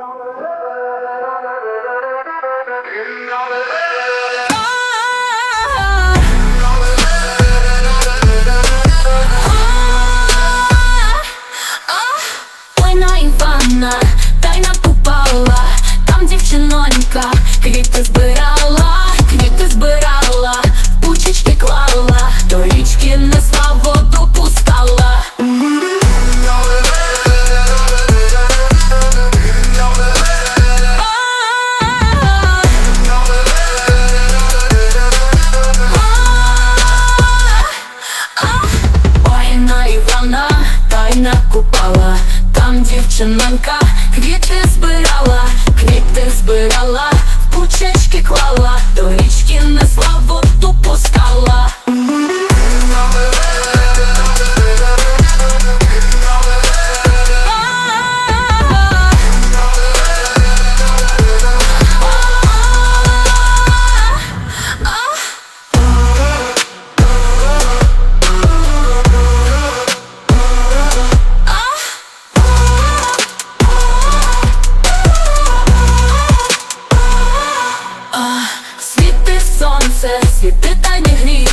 on earth. Там дівчинонька, сонце, світи та не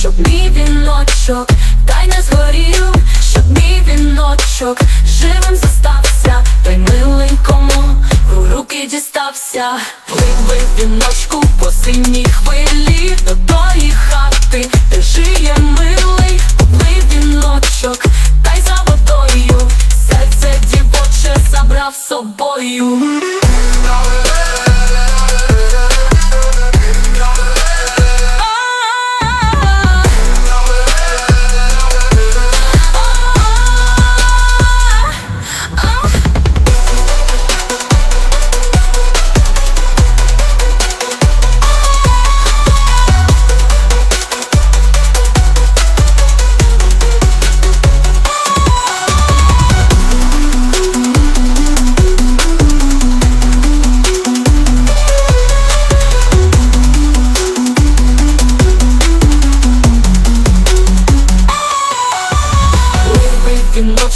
щоб мій віночок тай не згорів, щоб мій віночок живим зостався, той миленькому в руки дістався, Пливи віночку по синій хвилі. До тої хати, де жиє милий, Поплив віночок, та й за водою, серце дівоче забрав собою. in the